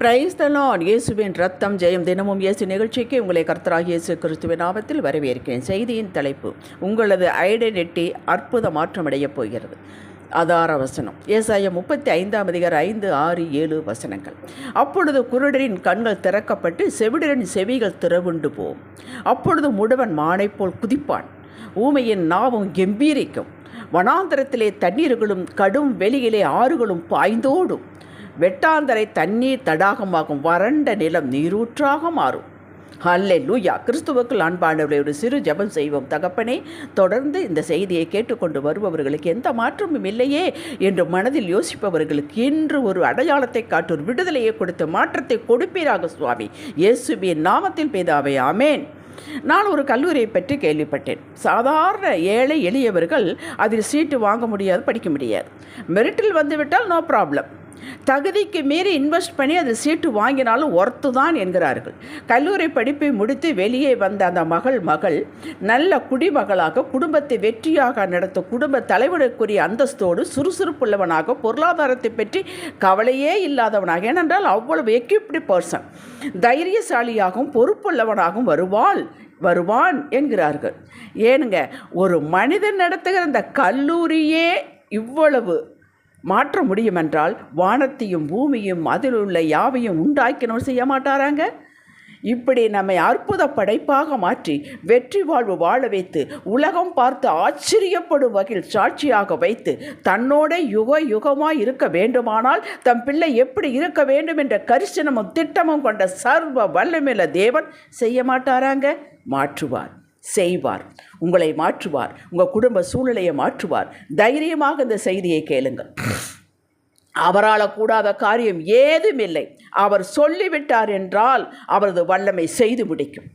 Praise the Lord இயேசுவின் ரத்தம் ஜெயம் தினமும் இயேசு நிகழ்ச்சிக்கு உங்களை கர்த்தராகிய இயேசு கிறிஸ்துவின் நாமத்தில் வரவேற்கிறேன். செய்தியின் தலைப்பு உங்களது ஐடென்டிட்டி அற்புத மாற்றமடையப் போகிறது. அதார வசனம். ஏசாய முப்பத்தி ஐந்தாம் அதிகார ஐந்து ஆறு ஏழு வசனங்கள். அப்பொழுது குருடரின் கண்கள் திறக்கப்பட்டு செவிடரின் செவிகள் திறவுண்டு போகும் அப்பொழுது முடவன் மானைப் போல் குதிப்பான். ஊமையின் நாவும் கெம்பீரிக்கும். வனாந்தரத்திலே தண்ணீர்களும் கடும் வெளியிலே ஆறுகளும் பாய்ந்தோடும். வெட்டாந்தரை தண்ணீர் தடாகமாகும் வறண்ட நிலம் நீரூற்றாக மாறும். ஹல்லே லூயா கிறிஸ்துவுக்குள் அன்பானவர்களை ஒரு சிறு ஜெபம் செய்வோம். தகப்பனே தொடர்ந்து இந்த செய்தியை கேட்டுக்கொண்டு வருபவர்களுக்கு எந்த மாற்றமும் இல்லையே என்று மனதில் யோசிப்பவர்களுக்கு இன்று ஒரு அடையாளத்தை காட்டு ஒரு விடுதலையை கொடுத்து மாற்றத்தை கொடுப்பீராக சுவாமி. இயேசுவின் நாமத்தில் பேதாவே ஆமேன். நான் ஒரு கல்லூரியை பற்றி கேள்விப்பட்டேன். சாதாரண ஏழை எளியவர்கள் அதில் சீட்டு வாங்க முடியாது படிக்க முடியாது. மெரிட்டில் வந்துவிட்டால் நோ ப்ராப்ளம். தகுதிக்கு மீறி இன்வெஸ்ட் பண்ணி அது சீட்டு வாங்கினாலும் ஒர்த்து தான் என்கிறார்கள். கல்லூரி படிப்பை முடித்து வெளியே வந்த அந்த மகள் மகள் நல்ல குடிமகளாக குடும்பத்தை வெற்றியாக நடத்த குடும்ப தலைவனுக்குரிய அந்தஸ்தோடு சுறுசுறுப்புள்ளவனாக பொருளாதாரத்தை பற்றி கவலையே இல்லாதவனாக ஏனென்றால் அவ்வளவு எக்யூப்டு பர்சன் தைரியசாலியாகவும் பொறுப்புள்ளவனாகவும் வருவாள் வருவான் என்கிறார்கள். ஏனுங்க ஒரு மனிதன் நடத்துகிற அந்த கல்லூரியே இவ்வளவு மாற்ற முடியுமென்றால் வானத்தையும் பூமியும் அதில் உள்ள யாவையும் உண்டாக்கணும் செய்ய மாட்டாராங்க? இப்படி நம்மை அற்புத படைப்பாக மாற்றி வெற்றி வாழ்வு வாழ வைத்து உலகம் பார்த்து ஆச்சரியப்படும் வகையில் சாட்சியாக வைத்து தன்னோட யுக யுகமாய் இருக்க வேண்டுமானால் தம் பிள்ளை எப்படி இருக்க வேண்டும் என்ற கரிசனமும் திட்டமும் கொண்ட சர்வ வல்லமில்ல தேவன் செய்ய மாட்டாராங்க? மாற்றுவார். செய்வார் உங்களை மாற்றுவார் உங்கள் குடும்ப சூழ்நிலையை மாற்றுவார். தைரியமாக இந்த செய்தியை கேளுங்கள். அவரால் கூடாத காரியம் ஏதும் இல்லை. அவர் சொல்லிவிட்டார் என்றால் அவரது வல்லமை செய்து முடிக்கும்.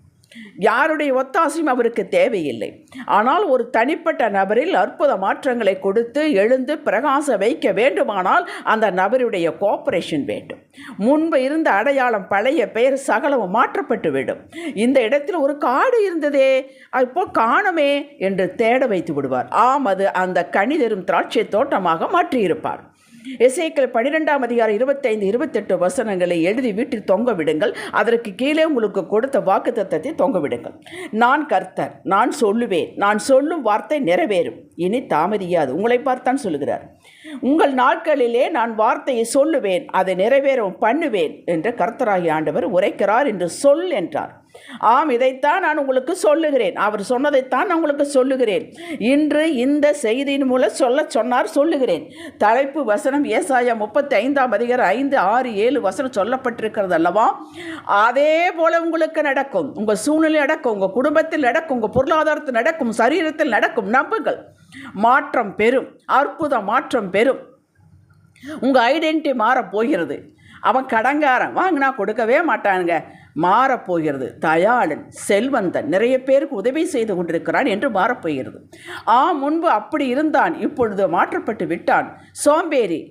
யாருடைய ஒத்தாசையும் அவருக்கு தேவையில்லை. ஆனால் ஒரு தனிப்பட்ட நபரில் அற்புத மாற்றங்களை கொடுத்து எழுந்து பிரகாச வைக்க வேண்டுமானால் அந்த நபருடைய கோஆபரேஷன் வேண்டும். முன்பு இருந்த அடையாளம் பழைய பெயர் சகலமும் மாற்றப்பட்டுவிடும் இந்த இடத்தில் ஒரு காடு இருந்ததே இப்போ காணுமே என்று தேட வைத்து விடுவார். ஆம் அது அந்த கணிதரும் திராட்சை தோட்டமாக மாற்றியிருப்பார். இசைக்கள் பன்னிரெண்டாம் அதிகாரம் இருபத்தைந்து இருபத்தெட்டு வசனங்களை எழுதி வீட்டில் தொங்க விடுங்கள் அதற்கு கீழே உங்களுக்கு கொடுத்த வாக்கு தத்தத்தை தொங்க விடுங்கள் நான் கர்த்தர் நான் சொல்லுவேன் நான் சொல்லும் வார்த்தை நிறைவேறும். இனி தாமதியாது. உங்களை பார்த்தான் சொல்லுகிறார். உங்கள் நாட்களிலே நான் வார்த்தையை சொல்லுவேன் அதை நிறைவேறவும் பண்ணுவேன் என்று கர்த்தராகி ஆண்டவர் உரைக்கிறார் என்று சொல் என்றார். ஆம் இதைத்தான் நான் உங்களுக்கு சொல்லுகிறேன். அவர் சொன்னதைத்தான் நான் உங்களுக்கு சொல்லுகிறேன். இன்று இந்த செய்தியின் மூலம் சொல்ல சொன்னார் சொல்லுகிறேன். தலைப்பு வசனம் ஏசாயா முப்பத்தி ஐந்தாம் அதிகாரம் ஐந்து ஆறு ஏழு வசனம் சொல்லப்பட்டிருக்கிறது அல்லவா? அதே போல உங்களுக்கு நடக்கும். உங்கள் சூழ்நிலை நடக்கும் உங்கள் குடும்பத்தில் நடக்கும் உங்கள் பொருளாதாரத்தில் நடக்கும் சரீரத்தில் நடக்கும் நம்புங்கள் மாற்றம் பெறும். அற்புத மாற்றம் பெறும். உங்கள் ஐடென்டிட்டி மாறப் போகிறது. அவன் கடங்காரன் வாங்கினா கொடுக்கவே மாட்டானுங்க. மாறப்போகிறது தயாளன் செல்வந்தன் நிறைய பேருக்கு உதவி செய்து கொண்டிருக்கிறான் என்று மாறப்போகிறது ஆ முன்பு அப்படி இருந்தான் இப்பொழுது மாற்றப்பட்டு விட்டான். சோம்பேறி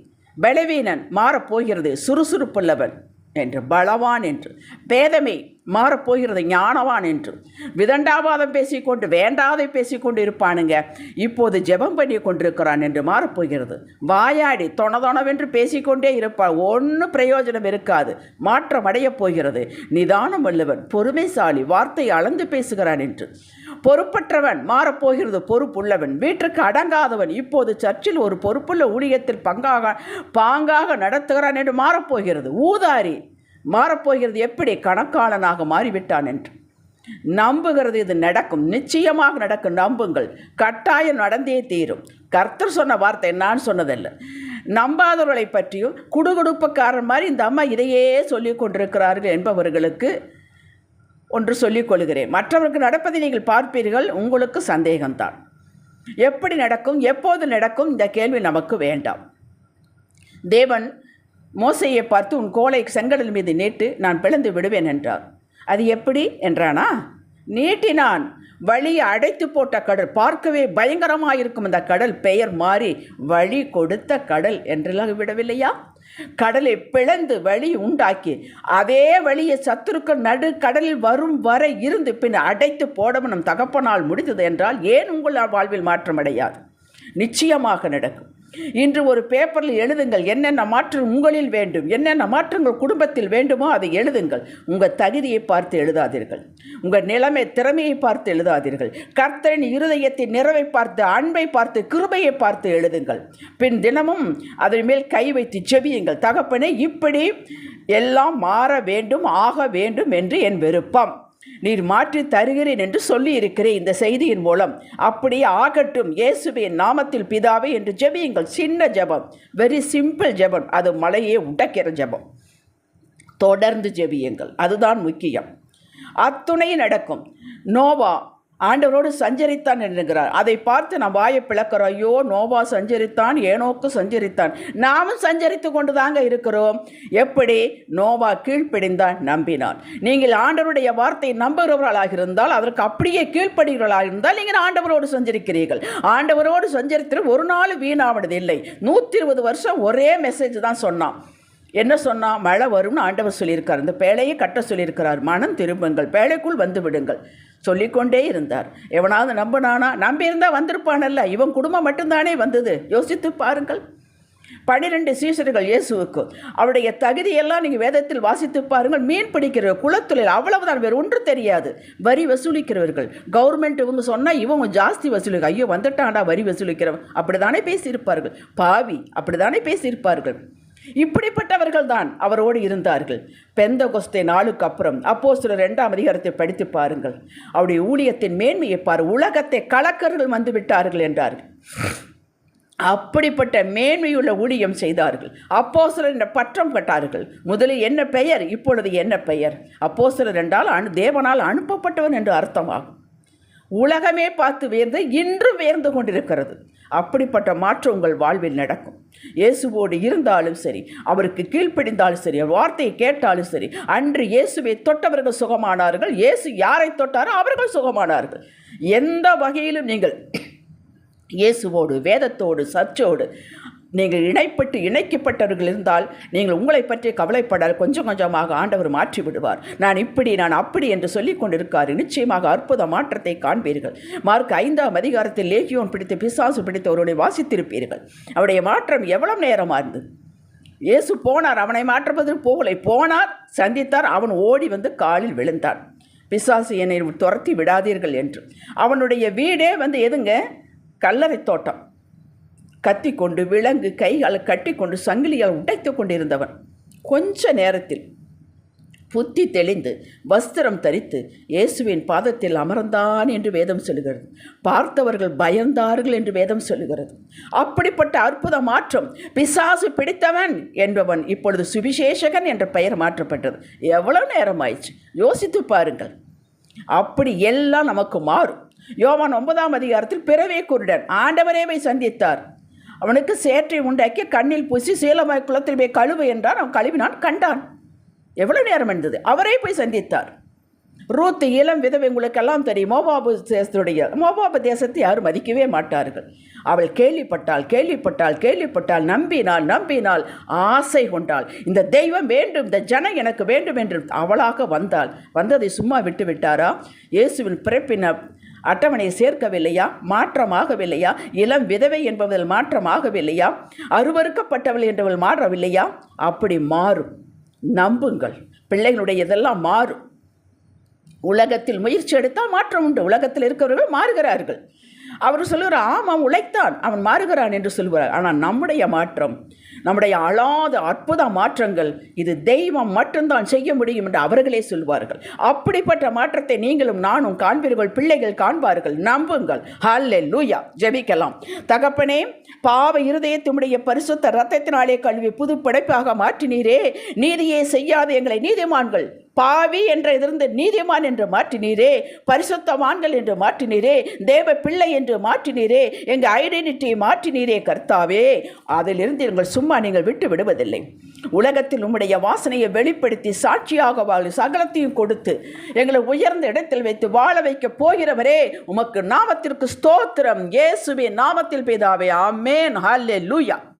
பலவீனன் மாறப்போகிறது சுறுசுறுப்புள்ளவன் என்று பலவான் என்று. பேதமை மாறப்போகிறது ஞானவான் என்று. விதண்டாவாதம் பேசிக்கொண்டு வேண்டாதை பேசிக்கொண்டு இருப்பானுங்க. இப்போது ஜெபம் பண்ணி கொண்டிருக்கிறான் என்று மாறப்போகிறது. வாயாடி தொணதொணவென்று பேசிக்கொண்டே இருப்பான் ஒன்றும் பிரயோஜனம் இருக்காது. மாற்றம் அடையப் போகிறது. நிதானம் வல்லவன் பொறுமைசாலி வார்த்தை அளந்து பேசுகிறான் என்று. பொறுப்பற்றவன் மாறப்போகிறது. பொறுப்புள்ளவன் வீட்டுக்கு அடங்காதவன். இப்போது சர்ச்சில் ஒரு பொறுப்புள்ள ஊழியத்தில் பங்காக பாங்காக நடத்துகிறான் என்று மாறப்போகிறது. ஊதாரி மாறப்போகிறது எப்படி? கணக்காளனாக மாறிவிட்டான் என்று. நம்புகிறது இது நடக்கும். நிச்சயமாக நடக்கும். நம்புங்கள். கட்டாயம் நடந்தே தீரும். கர்த்தர் சொன்ன வார்த்தை நான் சொன்னதில்லை. நம்பாதவர்களை பற்றியும் குடுகுடுப்புக்காரன் மாதிரி இந்த அம்மா இதையே சொல்லி கொண்டிருக்கிறார்கள் என்பவர்களுக்கு ஒன்று சொல்லிக் கொள்கிறேன். மற்றவருக்கு நடப்பதை நீங்கள் பார்ப்பீர்கள். உங்களுக்கு சந்தேகம்தான். எப்படி நடக்கும்? எப்போது நடக்கும்? இந்த கேள்வி நமக்கு வேண்டாம். தேவன் மோசையை பார்த்து உன் கோலை செங்கடல் மீது நீட்டு நான் பிளந்து விடுவேன் என்றார். அது எப்படி என்றானா நீட்டினான். வழியை அடைத்து போட்ட கடல் பார்க்கவே பயங்கரமாக இருக்கும் அந்த கடல் பெயர் மாறி வழி கொடுத்த கடல் என்றெல்லாம் விடவில்லையா? கடலை பிளந்து வழி உண்டாக்கி அதே வழியை சத்துருக்கள் நடு கடலில் வரும் வரை இருந்து பின் அடைத்து போடவும் நம் தகப்பனால் முடிந்தது என்றால் ஏன் உங்கள் வாழ்வில் மாற்றமடையாது நிச்சயமாக நடக்கும். இன்று ஒரு பேப்பரில் எழுதுங்கள். என்னென்ன மாற்றம் உங்களில் வேண்டும்? என்னென்ன மாற்றங்கள் குடும்பத்தில் வேண்டுமோ அதை எழுதுங்கள். உங்கள் தகுதியை பார்த்து எழுதாதீர்கள். உங்கள் நிலைமை திறமையை பார்த்து எழுதாதீர்கள். கர்த்தரின் இருதயத்தின் நிறவை பார்த்து அன்பை பார்த்து கிருபையை பார்த்து எழுதுங்கள். பின் தினமும் அதன் மேல் கை வைத்து செவியுங்கள் தகப்பனே இப்படி எல்லாம் மாற வேண்டும் ஆக வேண்டும் என்று என் விருப்பம். நீர் மாற்றி தருகிறேன் என்று சொல்லி இருக்கிறேன் இந்த செய்தியின் மூலம். அப்படியே ஆகட்டும் இயேசுவின் நாமத்தில் பிதாவே என்று ஜெபியுங்கள். சின்ன ஜெபம் வெரி சிம்பிள் ஜெபம். அது மலையே உடைக்கிற ஜெபம். தொடர்ந்து ஜெபியுங்கள். அதுதான் முக்கியம். அத்துணை நடக்கும். நோவா ஆண்டவரோடு சஞ்சரித்தான் என்கிறார் அதை பார்த்து நான் வாயை பிளக்கிறோம். ஐயோ நோவா சஞ்சரித்தான் ஏனோக்கு சஞ்சரித்தான். நாமும் சஞ்சரித்து கொண்டு தாங்க இருக்கிறோம். எப்படி? நோவா கீழ்ப்படிந்தான் நம்பினான். நீங்கள் ஆண்டவருடைய வார்த்தையை நம்புகிறவர்களாக இருந்தால் அதற்கு அப்படியே கீழ்ப்படுகிறவர்களாக இருந்தால் நீங்கள் ஆண்டவரோடு சஞ்சரிக்கிறீர்கள். ஆண்டவரோடு சஞ்சரித்து ஒரு நாள் வீணாவது இல்லை. நூற்றி இருபது வருஷம் ஒரே மெசேஜ் தான் சொன்னான். என்ன சொன்னால் மழை வரும்னு ஆண்டவர் சொல்லியிருக்கார். இந்த பேழையை கட்ட சொல்லியிருக்கிறார். மனம் திரும்புங்கள். பேழைக்குள் வந்து விடுங்கள். சொல்லிக்கொண்டே இருந்தார். எவனாவது நம்பினானா நம்பியிருந்தால் வந்திருப்பானல்ல இவன் குடும்பம் மட்டும்தானே வந்தது? யோசித்து பாருங்கள். பனிரெண்டு சீசர்கள் இயேசுவுக்கு. அவருடைய தகுதியெல்லாம் நீங்கள் வேதத்தில் வாசித்து பாருங்கள். மீன் பிடிக்கிற குளத்தொழில் அவ்வளவுதான் வேறு ஒன்று தெரியாது. வரி வசூலிக்கிறவர்கள். கவர்மெண்ட் இவங்க சொன்னால் இவங்க ஜாஸ்தி வசூலிக்க ஐயோ வந்துட்டான்டா வரி வசூலிக்கிறவன். அப்படி தானே பேசியிருப்பார்கள். பாவி அப்படி தானே பேசியிருப்பார்கள். இப்படிப்பட்டவர்கள் தான் அவரோடு இருந்தார்கள். பெந்த கொஸ்தே நாளுக்கு அப்புறம் அப்போ சில ரெண்டாம் அதிகாரத்தை படித்து பாருங்கள். அவருடைய ஊழியத்தின் மேன்மையை பாரு உலகத்தை கலக்கர்கள் வந்து விட்டார்கள் என்றார்கள் அப்படிப்பட்ட மேன்மையுள்ள ஊழியம் செய்தார்கள். அப்போ சிலர் என்ற பற்றம் கட்டார்கள். முதலில் என்ன பெயர் இப்பொழுது என்ன பெயர்? அப்போ சிலர் என்றால் அனு தேவனால் அனுப்பப்பட்டவன் என்று அர்த்தமாகும். உலகமே பார்த்து வியந்து இன்றும் வியந்து கொண்டிருக்கிறது. அப்படிப்பட்ட மாற்றம் உங்கள் வாழ்வில் நடக்கும். இயேசுவோடு இருந்தாலும் சரி அவருக்கு கீழ்ப்படிந்தாலும் சரி வார்த்தையை கேட்டாலும் சரி அன்று இயேசுவை தொட்டவர்கள் சுகமானார்கள் இயேசு யாரை தொட்டாரோ அவர்கள் சுகமானார்கள். எந்த வகையிலும் நீங்கள் இயேசுவோடு வேதத்தோடு சர்ச்சோடு நீங்கள் இணைப்பட்டு இணைக்கப்பட்டவர்கள் இருந்தால் நீங்கள் உங்களை பற்றி கவலைப்படால் கொஞ்சம் கொஞ்சமாக ஆண்டவர் மாற்றி விடுவார். நான் இப்படி நான் அப்படி என்று சொல்லிக் கொண்டிருக்கார். நிச்சயமாக அற்புத மாற்றத்தை காண்பீர்கள். மார்க் ஐந்தாம் அதிகாரத்தில் லேகியோன் பிடித்து பிசாசு பிடித்து அவருடைய வாசித்திருப்பீர்கள். அவருடைய மாற்றம் எவ்வளவு நேரமாக இருந்தது? இயேசு போனார் அவனை மாற்றுவதற்கு போகலை. போனார் சந்தித்தார் அவன் ஓடி வந்து காலில் விழுந்தான். பிசாசு என்னை துரத்தி விடாதீர்கள் என்று. அவனுடைய வீடே வந்து எதுங்க? கல்லறை தோட்டம். கத்தி கொண்டு விலங்கு கைகளை கட்டி கொண்டு சங்கிலியால் உடைத்து கொண்டிருந்தவன். கொஞ்ச நேரத்தில் புத்தி தெளிந்து வஸ்திரம் தரித்து இயேசுவின் பாதத்தில் அமர்ந்தான் என்று வேதம் சொல்லுகிறது. பார்த்தவர்கள் பயந்தார்கள் என்று வேதம் சொல்லுகிறது. அப்படிப்பட்ட அற்புத மாற்றம் பிசாசு பிடித்தவன் என்பவன் இப்பொழுது சுவிசேஷகன் என்ற பெயர் மாற்றப்பட்டது. எவ்வளவு நேரம் ஆயிடுச்சு யோசித்து பாருங்கள். அப்படி எல்லாம் நமக்கு மாறும். யோவான் ஒன்பதாம் அதிகாரத்தில் பிறவே குருடன். ஆண்டவரே சந்தித்தார். அவனுக்கு சேற்றை உண்டாக்கி கண்ணில் பூசி சீலமாய் குளத்தில் போய் கழுவு என்றான். அவன் கழுவினான் கண்டான். எவ்வளோ நேரம் இருந்தது? அவரே போய் சந்தித்தார். ரூத் இளம் விதவை உங்களுக்கெல்லாம் தெரியும்? மோபாபு தேசத்துடைய மோபாபு தேசத்தை யாரும் மதிக்கவே மாட்டார்கள். அவள் கேள்விப்பட்டாள் கேள்விப்பட்டாள் கேள்விப்பட்டாள். நம்பினாள் நம்பினாள் ஆசை கொண்டாள். இந்த தெய்வம் வேண்டும் இந்த ஜனம் எனக்கு வேண்டும் என்று அவளாக வந்தாள். வந்ததை சும்மா விட்டு விட்டாரா? இயேசுவின் பிறப்பின அட்டவணையை சேர்க்கவில்லையா? மாற்றமாகவில்லையா? இளம் விதவை என்பதில் மாற்றமாகவில்லையா? அருவறுக்கப்பட்டவள் என்றவள் மாறவில்லையா? அப்படி மாறும். நம்புங்கள். பிள்ளைகளுடைய இதெல்லாம் மாறும். உலகத்தில் முயற்சி எடுத்தால் மாற்றம் உண்டு. உலகத்தில் இருக்கிறவர்கள் மாறுகிறார்கள். அவர் சொல்லுகிறார் ஆமாம் உழைத்தான். அவன் மாறுகிறான் என்று சொல்கிறார் ஆனால் நம்முடைய மாற்றம் நம்முடைய அழாத அற்புத மாற்றங்கள் இது தெய்வம் மட்டும்தான் செய்ய முடியும் என்று அவர்களே சொல்வார்கள். அப்படிப்பட்ட மாற்றத்தை நீங்களும் நானும் காண்பீர்கள் பிள்ளைகள் காண்பார்கள் நம்புங்கள். ஹல்லே லூயா ஜெபிக்கலாம். தகப்பனே பாவ இருதயத்தினுடைய பரிசுத்த ரத்தத்தினாலே கல்வி புது படைப்பாக மாற்றினீரே. நீதியே செய்யாத எங்களை நீதிமான்கள். பாவி என்ற இருந்து நீதிமான் என்று மாற்றினீரே பரிசுத்தவான்கள் என்று மாற்றினீரே தேவ பிள்ளை என்று மாற்றினீரே எங்கள் ஐடென்டிட்டியை மாற்றினீரே கர்த்தாவே. அதிலிருந்து எங்கள் சும்மா நீங்கள் விட்டு விடுவதில்லை. உலகத்தில் உம்முடைய வாசனையை வெளிப்படுத்தி சாட்சியாக வாழ் சகலத்தையும் கொடுத்து எங்களை உயர்ந்த இடத்தில் வைத்து வாழ வைக்க போகிறவரே உமக்கு நாமத்திற்கு ஸ்தோத்திரம். இயேசுவின் நாமத்தில் பேதாவே ஆமேன். ஹல்லே லூயா